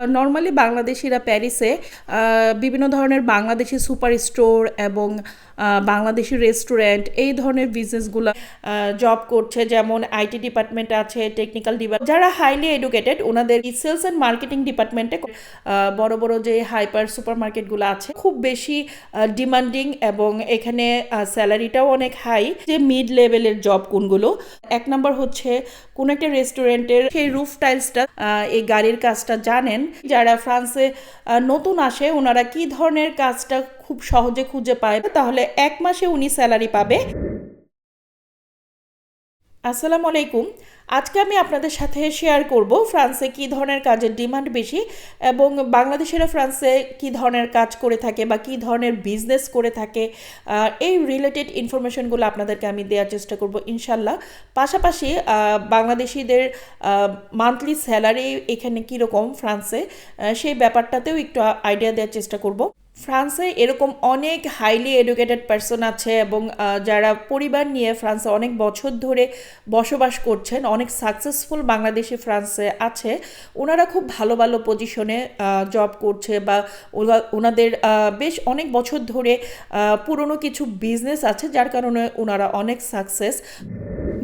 Normally বাংলাদেশিরা প্যারিসে বিভিন্ন ধরনের বাংলাদেশি সুপার স্টোর এবং বাংলাদেশি রেস্টুরেন্ট এই ধরনের বিজনেসগুলো জব করছে, যেমন আইটি ডিপার্টমেন্ট আছে টেকনিক্যাল ডিপার্টমেন্ট যারা হাইলি এডুকেটেড ওনাদের সেলস অ্যান্ড মার্কেটিং ডিপার্টমেন্টে বড় বড় যে হাইপার সুপার মার্কেটগুলো আছে, খুব বেশি ডিমান্ডিং এবং এখানে স্যালারিটাও অনেক হাই যে মিড লেভেলের জব কোনগুলো। এক নম্বর হচ্ছে, কোন একটা রেস্টুরেন্টের সেই রুফ টাইলসটা এই গাড়ির কাজটা জানেন? যারা ফ্রান্সে নতুন আসে, ওনারা কি ধরনের কাজটা খুব সহজে খুঁজে পায়, তাহলে এক মাসে উনি স্যালারি পাবে। আসসালামু আলাইকুম। আজকে আমি আপনাদের সাথে শেয়ার করব ফ্রান্সে কি ধরনের কাজের ডিমান্ড বেশি এবং বাংলাদেশিরা ফ্রান্সে কি ধরনের কাজ করে থাকে বা কি ধরনের বিজনেস করে থাকে এই রিলেটেড ইনফরমেশনগুলো আপনাদেরকে আমি দেওয়ার চেষ্টা করব ইনশাল্লাহ পাশাপাশি বাংলাদেশিদের মান্থলি স্যালারি এখানে কীরকম ফ্রান্সে সেই ব্যাপারটাতেও একটু আইডিয়া দেওয়ার চেষ্টা করব। ফ্রান্সে এরকম অনেক হাইলি এডুকেটেড পার্সন আছে এবং যারা পরিবার নিয়ে ফ্রান্সে অনেক বছর ধরে বসবাস করছেন, অনেক সাকসেসফুল বাংলাদেশি ফ্রান্সে আছে, ওনারা খুব ভালো ভালো পজিশনে জব করছে বা ওনাদের বেশ অনেক বছর ধরে পুরনো কিছু বিজনেস আছে, যার কারণে ওনারা অনেক সাকসেস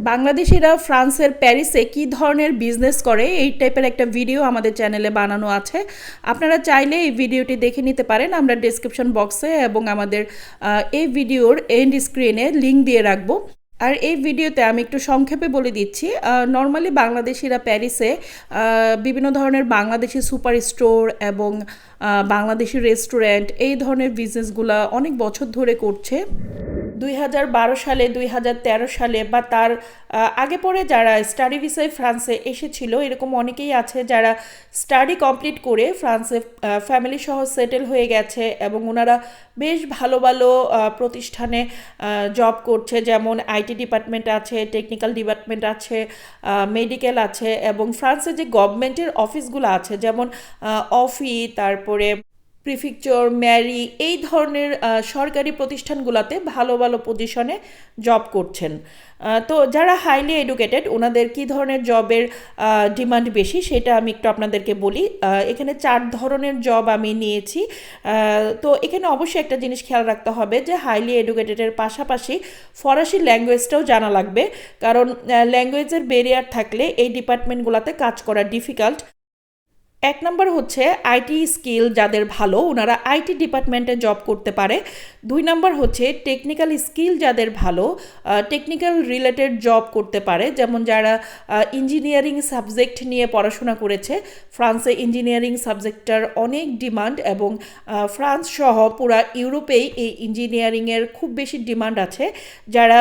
বাংলাদেশিরা ফ্রান্সের প্যারিসে কি ধরনের বিজনেস করে, এই টাইপের একটা ভিডিও আমাদের চ্যানেলে বানানো আছে। আপনারা চাইলে এই ভিডিওটি দেখে নিতে পারেন, আমরা ডিসক্রিপশন বক্সে এবং আমাদের এই ভিডিওর এন্ড স্ক্রিনে লিঙ্ক দিয়ে রাখব। আর এই ভিডিওতে আমি একটু সংক্ষেপে বলে দিচ্ছি নর্মালি বাংলাদেশিরা প্যারিসে বিভিন্ন ধরনের বাংলাদেশি সুপার স্টোর এবং বাংলাদেশি রেস্টুরেন্ট এই ধরনের বিজনেসগুলো অনেক বছর ধরে করছে। দুই হাজার বারো সালে, দুই হাজার তেরো সালে বা তার আগে পরে যারা স্টাডি ভিসায় ফ্রান্সে এসেছিল, এরকম অনেকেই আছে যারা স্টাডি কমপ্লিট করে ফ্রান্সে ফ্যামিলি সহ সেটেল হয়ে গেছে এবং ওনারা বেশ ভালো ভালো প্রতিষ্ঠানে জব করছে, যেমন আইটি ডিপার্টমেন্ট আছে, টেকনিক্যাল ডিপার্টমেন্ট আছে মেডিকেল আছে এবং ফ্রান্সের যে গভর্নমেন্টের অফিসগুলো আছে, যেমন অফি, তারপরে প্রিফিকচার, ম্যারি এই ধরনের সরকারি প্রতিষ্ঠানগুলোতে ভালো ভালো পজিশনে জব করছেন। তো যারা হাইলি এডুকেটেড ওনাদের কি ধরনের জবের ডিমান্ড বেশি সেটা আমি একটু আপনাদেরকে বলি। এখানে চার ধরনের জব আমি নিয়েছি। তো এখানে অবশ্যই একটা জিনিস খেয়াল রাখতে হবে যে হাইলি এডুকেটেডের পাশাপাশি ফরাসি ল্যাঙ্গুয়েজটাও জানা লাগবে। কারণ ল্যাঙ্গুয়েজের ব্যারিয়ার থাকলে এই ডিপার্টমেন্টগুলোতে কাজ করা ডিফিকাল্ট এক নম্বর হচ্ছে আইটি স্কিল যাদের ভালো, ওনারা আইটি ডিপার্টমেন্টে জব করতে পারে। দুই নম্বর হচ্ছে টেকনিক্যাল স্কিল যাদের ভালো টেকনিক্যাল রিলেটেড জব করতে পারে, যেমন যারা ইঞ্জিনিয়ারিং সাবজেক্ট নিয়ে পড়াশোনা করেছে। ফ্রান্সে ইঞ্জিনিয়ারিং সাবজেক্টটার অনেক ডিমান্ড এবং ফ্রান্স সহ পুরা ইউরোপেই এই ইঞ্জিনিয়ারিংয়ের খুব বেশি ডিমান্ড আছে। যারা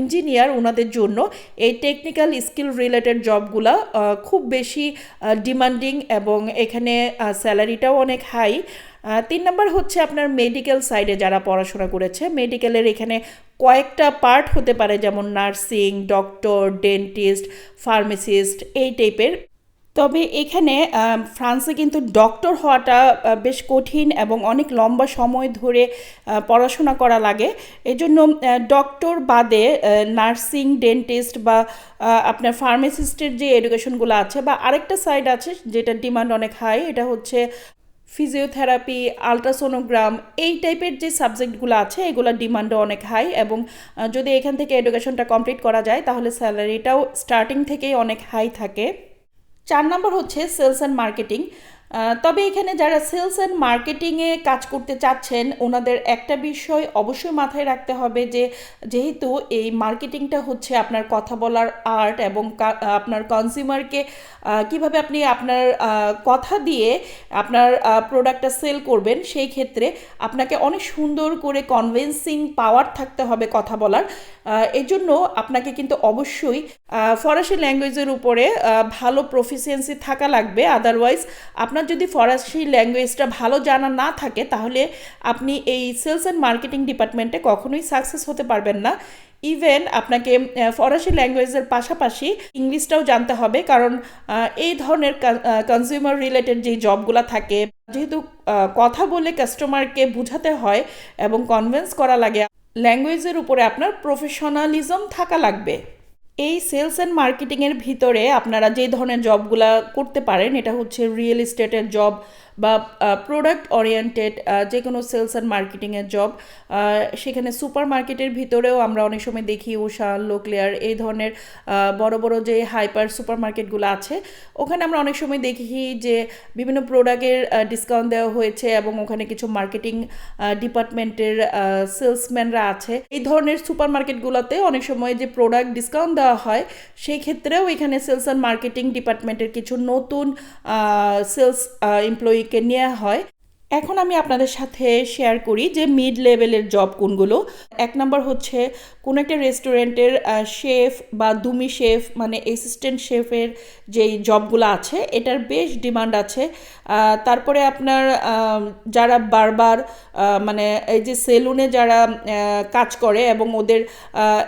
ইঞ্জিনিয়ার ওনাদের জন্য এই টেকনিক্যাল স্কিল রিলেটেড জবগুলা খুব বেশি ডিমান্ডিং এবং এখানে স্যালারিটাও অনেক হাই। তিন নম্বর হচ্ছে আপনার মেডিকেল সাইডে যারা পড়াশোনা করেছে, মেডিকেলের এখানে কয়েকটা পার্ট হতে পারে, যেমন নার্সিং, ডক্টর, ডেন্টিস্ট, ফার্মেসিস্ট, এই টাইপের। তবে এখানে ফ্রান্সে কিন্তু ডক্টর হওয়াটা বেশ কঠিন এবং অনেক লম্বা সময় ধরে পড়াশোনা করা লাগে। এই জন্য ডক্টর বাদে নার্সিং ডেন্টিস্ট বা আপনার ফার্মাসিস্টের যে এডুকেশনগুলো আছে বা আরেকটা সাইড আছে যেটা ডিমান্ড অনেক হাই এটা হচ্ছে ফিজিওথেরাপি আলট্রাসোনোগ্রাম এই টাইপের যে সাবজেক্টগুলো আছে এগুলোর ডিমান্ডও অনেক হাই এবং যদি এখান থেকে এডুকেশনটা কমপ্লিট করা যায়, তাহলে স্যালারিটাও স্টার্টিং থেকেই অনেক হাই থাকে। চার নম্বর হচ্ছে সেলস অ্যান্ড মার্কেটিং। তবে এখানে যারা সেলস অ্যান্ড মার্কেটিংয়ে কাজ করতে চাচ্ছেন ওনাদের একটা বিষয় অবশ্যই মাথায় রাখতে হবে যে যেহেতু এই মার্কেটিংটা হচ্ছে আপনার কথা বলার আর্ট এবং আপনার কনজিউমারকে কীভাবে আপনি আপনার কথা দিয়ে আপনার প্রোডাক্টটা সেল করবেন সেই ক্ষেত্রে আপনাকে অনেক সুন্দর করে কনভিন্সিং পাওয়ার থাকতে হবে কথা বলার। আহ, এই জন্য আপনাকে কিন্তু অবশ্যই ফরাসি ল্যাঙ্গুয়েজের উপরে ভালো প্রফিসিয়েন্সি থাকা লাগবে। আদারওয়াইজ আপনার যদি ফরাসি ল্যাঙ্গুয়েজটা ভালো জানা না থাকে, তাহলে আপনি এই সেলস অ্যান্ড মার্কেটিং ডিপার্টমেন্টে কখনোই সাকসেস হতে পারবেন না। ইভেন আপনাকে ফরাসি ল্যাঙ্গুয়েজের পাশাপাশি ইংলিশটাও জানতে হবে, কারণ এই ধরনের কনজিউমার রিলেটেড যে জবগুলো থাকে, যেহেতু কথা বলে কাস্টমারকে বোঝাতে হয় এবং কনভিন্স করা লাগে ল্যাঙ্গুয়েজের উপরে আপনার প্রফেশনালিজম থাকা লাগবে। এই সেলস অ্যান্ড মার্কেটিংয়ের ভিতরে আপনারা যে ধরনের জবগুলা করতে পারেন, এটা হচ্ছে রিয়েল এস্টেটের জব বা প্রোডাক্ট ওরিয়েন্টেড যে কোনো সেলস অ্যান্ড মার্কেটিংয়ের জব সেখানে সুপার মার্কেটের ভিতরেও আমরা অনেক সময় দেখি উষা লোকলেয়ার এই ধরনের বড় বড় যে হাইপার সুপার মার্কেটগুলো আছে, ওখানে আমরা অনেক সময় দেখি যে বিভিন্ন প্রোডাক্টের ডিসকাউন্ট দেওয়া হয়েছে এবং ওখানে কিছু মার্কেটিং ডিপার্টমেন্টের সেলসম্যানরা আছে। এই ধরনের সুপার মার্কেটগুলোতে অনেক সময় যে প্রোডাক্ট ডিসকাউন্ট দেওয়া হয়, সেই ক্ষেত্রেও এখানে সেলস অ্যান্ড মার্কেটিং ডিপার্টমেন্টের কিছু নতুন সেলস এমপ্লয়িকে নেওয়া হয়। এখন আমি আপনাদের সাথে শেয়ার করি যে মিড লেভেলের জব কোনগুলো। এক নম্বর হচ্ছে কোনো একটা রেস্টুরেন্টের শেফ বা দুমি শেফ মানে অ্যাসিস্ট্যান্ট শেফের যেই জবগুলো আছে, এটার বেশ ডিমান্ড আছে। তারপরে আপনার যারা বারবার মানে এই যে সেলুনে যারা কাজ করে এবং ওদের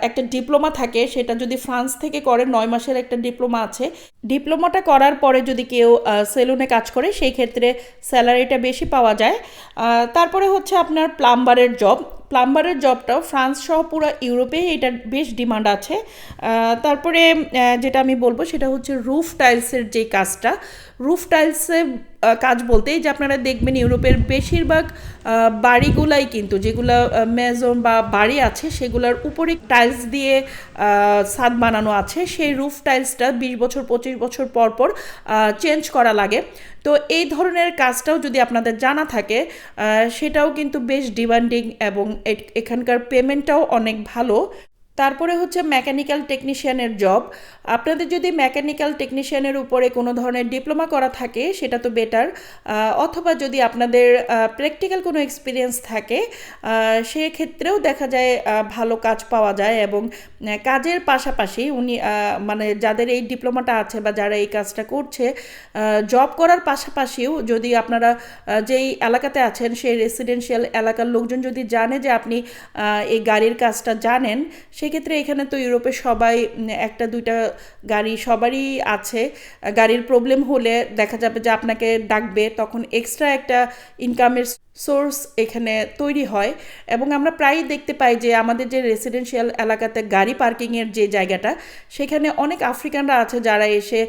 একটা ডিপ্লোমা থাকে, সেটা যদি ফ্রান্স থেকে করে, নয় মাসের একটা ডিপ্লোমা আছে, ডিপ্লোমাটা করার পরে যদি কেউ সেলুনে কাজ করে, সেই ক্ষেত্রে স্যালারিটা বেশি পাওয়া যায়। তারপরে হচ্ছে আপনার প্লাম্বারের জব। প্লাম্বারের জবটাও ফ্রান্স সহ পুরো ইউরোপে এটার বেশ ডিমান্ড আছে। তারপরে যেটা আমি বলব, সেটা হচ্ছে রুফ টাইলসের যে কাজটা রুফ টাইলসে কাজ বলতে যে আপনারা দেখবেন ইউরোপের বেশিরভাগ বাড়িগুলাই কিন্তু যেগুলো মেজন বা বাড়ি আছে সেগুলোর উপরে টাইলস দিয়ে ছাদ বানানো আছে। সেই রুফ টাইলসটা বিশ বছর, পঁচিশ বছর পর পর চেঞ্জ করা লাগে। তো এই ধরনের কাজটাও যদি আপনাদের জানা থাকে সেটাও কিন্তু বেশ ডিমান্ডিং এবং এখানকার পেমেন্টটাও অনেক ভালো। তারপরে হচ্ছে মেকানিক্যাল টেকনিশিয়ানের জব আপনাদের যদি মেকানিক্যাল টেকনিশিয়ানের উপরে কোনো ধরনের ডিপ্লোমা করা থাকে, সেটা তো বেটার অথবা যদি আপনাদের প্র্যাকটিক্যাল কোনো এক্সপিরিয়েন্স থাকে সেক্ষেত্রেও দেখা যায় ভালো কাজ পাওয়া যায় এবং কাজের পাশাপাশি উনি মানে যাদের এই ডিপ্লোমাটা আছে বা যারা এই কাজটা করছে জব করার পাশাপাশিও যদি আপনারা যেই এলাকাতে আছেন, সেই রেসিডেন্সিয়াল এলাকার লোকজন যদি জানে যে আপনি এই গাড়ির কাজটা জানেন সেক্ষেত্রে এখানে তো ইউরোপে সবাই একটা, দুইটা গাড়ি সবারই আছে। গাড়ির প্রবলেম হলে দেখা যাবে যে আপনাকে ডাকবে, তখন এক্সট্রা একটা ইনকামের সোর্স এখানে তৈরি হয়। এবং আমরা প্রায়ই দেখতে পাই যে আমাদের যে রেসিডেন্সিয়াল এলাকাতে গাড়ি পার্কিংয়ের যে জায়গাটা, সেখানে অনেক আফ্রিকানরা আছে যারা এসে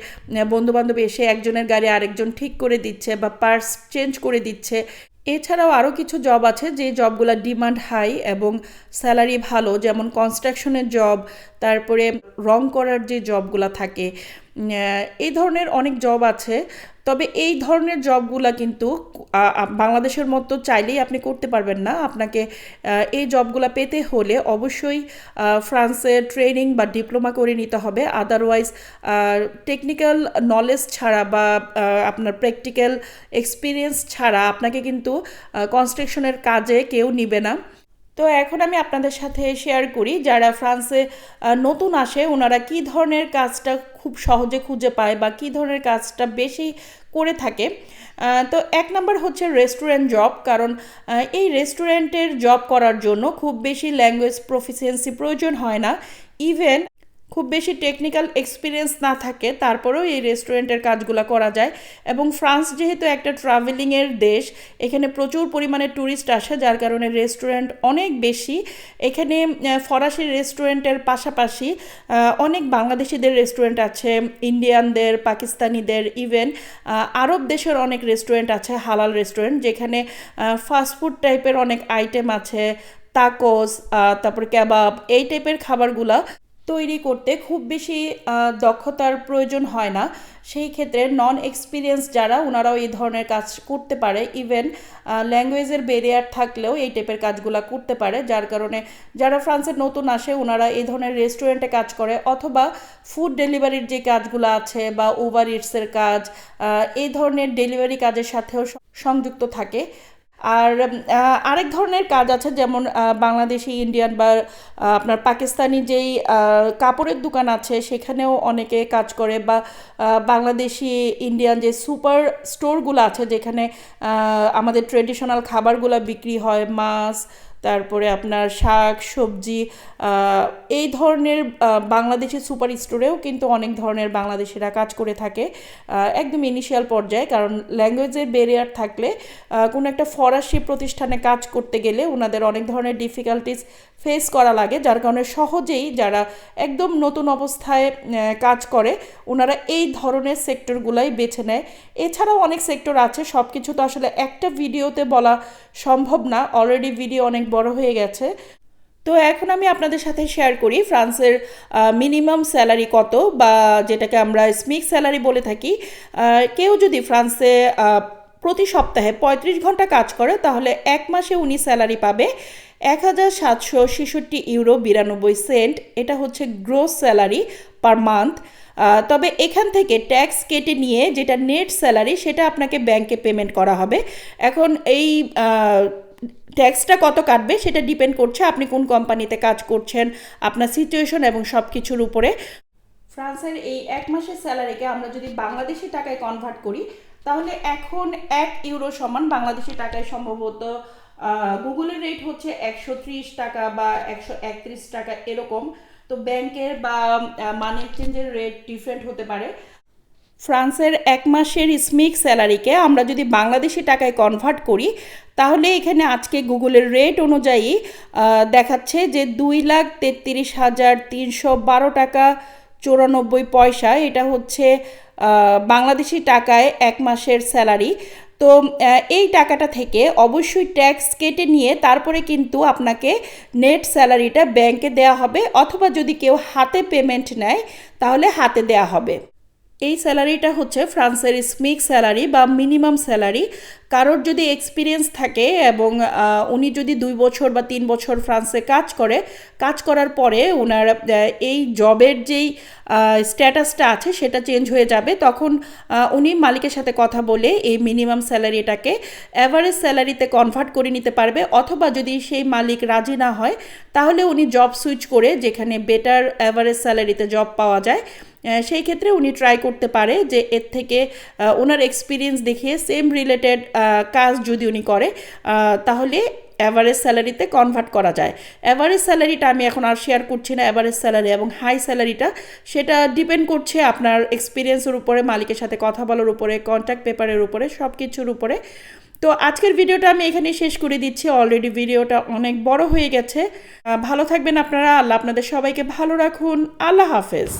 বন্ধুবান্ধব এসে একজনের গাড়ি আরেকজন ঠিক করে দিচ্ছে বা পার্স চেঞ্জ করে দিচ্ছে। এছাড়াও আরও কিছু জব আছে যে জবগুলো ডিমান্ড হাই এবং স্যালারি ভালো, যেমন কনস্ট্রাকশনের জব তারপরে রং করার যে জবগুলো থাকে এই ধরনের অনেক জব আছে। তবে এই ধরনের জবগুলা কিন্তু বাংলাদেশের মতো চাইলেই আপনি করতে পারবেন না। আপনাকে এই জবগুলা পেতে হলে অবশ্যই ফ্রান্সে ট্রেনিং বা ডিপ্লোমা করে নিতে হবে। আদারওয়াইজ টেকনিক্যাল নলেজ ছাড়া বা আপনার প্র্যাকটিক্যাল এক্সপিরিয়েন্স ছাড়া আপনাকে কিন্তু কনস্ট্রাকশনের কাজে কেউ নিবে না। তো এখন আমি আপনাদের সাথে শেয়ার করি যারা ফ্রান্সে নতুন আসে, ওনারা কি ধরনের কাজটা খুব সহজে খুঁজে পায় বা কি ধরনের কাজটা বেশি করে থাকে। তো এক নম্বর হচ্ছে রেস্টুরেন্ট জব কারণ এই রেস্টুরেন্টের জব করার জন্য খুব বেশি ল্যাঙ্গুয়েজ প্রফিসিয়েন্সি প্রয়োজন হয় না। ইভেন খুব বেশি টেকনিক্যাল এক্সপিরিয়েন্স না থাকে, তারপরেও এই রেস্টুরেন্টের কাজগুলো করা যায়। এবং ফ্রান্স যেহেতু একটা ট্রাভেলিংয়ের দেশ, এখানে প্রচুর পরিমাণে ট্যুরিস্ট আসে, যার কারণে রেস্টুরেন্ট অনেক বেশি। এখানে ফরাসি রেস্টুরেন্টের পাশাপাশি অনেক বাংলাদেশিদের রেস্টুরেন্ট আছে, ইন্ডিয়ানদের, পাকিস্তানিদের ইভেন আরব দেশের অনেক রেস্টুরেন্ট আছে, হালাল রেস্টুরেন্ট যেখানে ফাস্টফুড টাইপের অনেক আইটেম আছে তাকোস তারপর কেবাব এই টাইপের খাবারগুলা তৈরি করতে খুব বেশি দক্ষতার প্রয়োজন হয় না। সেই ক্ষেত্রে নন এক্সপিরিয়েন্স যারা ওনারাও এই ধরনের কাজ করতে পারে। ইভেন ল্যাঙ্গুয়েজের ব্যারিয়ার থাকলেও এই টাইপের কাজগুলো করতে পারে। যার কারণে যারা ফ্রান্সে নতুন আসে ওনারা এই ধরনের রেস্টুরেন্টে কাজ করে, অথবা ফুড ডেলিভারির যে কাজগুলো আছে বা ওভার ইটসের কাজ এই ধরনের ডেলিভারি কাজের সাথেও সংযুক্ত থাকে। আর আরেক ধরনের কাজ আছে যেমন বাংলাদেশি ইন্ডিয়ান বা আপনার পাকিস্তানি যেই কাপড়ের দোকান আছে সেখানেও অনেকে কাজ করে বা বাংলাদেশি ইন্ডিয়ান যে সুপার স্টোরগুলো আছে যেখানে আমাদের ট্রেডিশনাল খাবারগুলো বিক্রি হয়, মাছ তারপরে আপনার শাক, সবজি এই ধরনের বাংলাদেশের সুপার স্টোরেও কিন্তু অনেক ধরনের বাংলাদেশিরা কাজ করে থাকে একদম ইনিশিয়াল পর্যায়ে। কারণ ল্যাঙ্গুয়েজের ব্যারিয়ার থাকলে কোনো একটা ফরাসি প্রতিষ্ঠানে কাজ করতে গেলে ওনাদের অনেক ধরনের ডিফিকাল্টিস ফেস করা লাগে, যার কারণে সহজেই যারা একদম নতুন অবস্থায় কাজ করে ওনারা এই ধরনের সেক্টরগুলাই বেছে নেয়। এছাড়াও অনেক সেক্টর আছে সব কিছু তো আসলে একটা ভিডিওতে বলা সম্ভব না অলরেডি ভিডিও অনেক বড় হয়ে গেছে। তো এখন আমি আপনাদের সাথে শেয়ার করি, ফ্রান্সের মিনিমাম স্যালারি কত বা যেটাকে আমরা স্মিক স্যালারি বলে থাকি। কেউ যদি ফ্রান্সে প্রতি সপ্তাহে পঁয়ত্রিশ ঘণ্টা কাজ করে, তাহলে এক মাসে উনি স্যালারি পাবে এক হাজার সাতশো ছেষট্টি ইউরো বিরানব্বই সেন্ট। এটা হচ্ছে গ্রোস স্যালারি পার মান্থ। তবে এখান থেকে ট্যাক্স কেটে নিয়ে যেটা নেট স্যালারি, সেটা আপনাকে ব্যাংকে পেমেন্ট করা হবে। এখন এই ট্যাক্সটা কত কাটবে সেটা ডিপেন্ড করছে আপনি কোন কোম্পানিতে কাজ করছেন, আপনার সিচুয়েশন এবং সব কিছুর উপরে। ফ্রান্সের এই এক মাসের স্যালারিকে আমরা যদি বাংলাদেশি টাকায় কনভার্ট করি, তাহলে এখন এক ইউরো সমান বাংলাদেশি টাকায় সম্ভবত গুগলের রেট হচ্ছে একশো ত্রিশ টাকা বা একশো একত্রিশ টাকা এরকম। তো ব্যাংকের বা মানি এক্সচেঞ্জের রেট ডিফারেন্ট হতে পারে। ফ্রান্সের এক মাসের স্মিক স্যালারিকে আমরা যদি বাংলাদেশি টাকায় কনভার্ট করি, তাহলে এখানে আজকে গুগলের রেট অনুযায়ী দেখাচ্ছে যে দুই লাখ তেত্রিশ হাজার তিনশো বারো টাকা চুরানব্বই পয়সা। এটা হচ্ছে বাংলাদেশি টাকায় এক মাসের স্যালারি। তো এই টাকাটা থেকে অবশ্যই ট্যাক্স কেটে নিয়ে তারপরে কিন্তু আপনাকে নেট স্যালারিটা ব্যাংকে দেওয়া হবে অথবা যদি কেউ হাতে পেমেন্ট নেয়, তাহলে হাতে দেওয়া হবে। এই স্যালারিটা হচ্ছে ফ্রান্সের স্মিক স্যালারি বা মিনিমাম স্যালারি কারোর যদি এক্সপিরিয়েন্স থাকে এবং উনি যদি দুই বছর বা তিন বছর ফ্রান্সে কাজ করে, কাজ করার পরে ওনার এই জবের যেই স্ট্যাটাসটা আছে সেটা চেঞ্জ হয়ে যাবে, তখন উনি মালিকের সাথে কথা বলে এই মিনিমাম স্যালারিটাকে অ্যাভারেজ স্যালারিতে কনভার্ট করে নিতে পারবে, অথবা যদি সেই মালিক রাজি না হয়, তাহলে উনি জব সুইচ করে যেখানে বেটার অ্যাভারেজ স্যালারিতে জব পাওয়া যায় সেই ক্ষেত্রে উনি ট্রাই করতে পারে যে এর থেকে ওনার এক্সপিরিয়েন্স দেখিয়ে সেম রিলেটেড কাজ যদি উনি করে তাহলে অ্যাভারেজ স্যালারিতে কনভার্ট করা যায়। অ্যাভারেজ স্যালারিটা আমি এখন আর শেয়ার করছি না অ্যাভারেজ স্যালারি এবং হাই স্যালারিটা সেটা ডিপেন্ড করছে আপনার এক্সপিরিয়েন্সের উপরে, মালিকের সাথে কথা বলার উপরে কন্ট্যাক্ট পেপারের উপরে সব কিছুর উপরে। তো আজকের ভিডিওটা আমি এখানেই শেষ করে দিচ্ছি। অলরেডি ভিডিওটা অনেক বড় হয়ে গেছে। ভালো থাকবেন আপনারা। আল্লাহ আপনাদের সবাইকে ভালো রাখুন। আল্লাহ হাফেজ।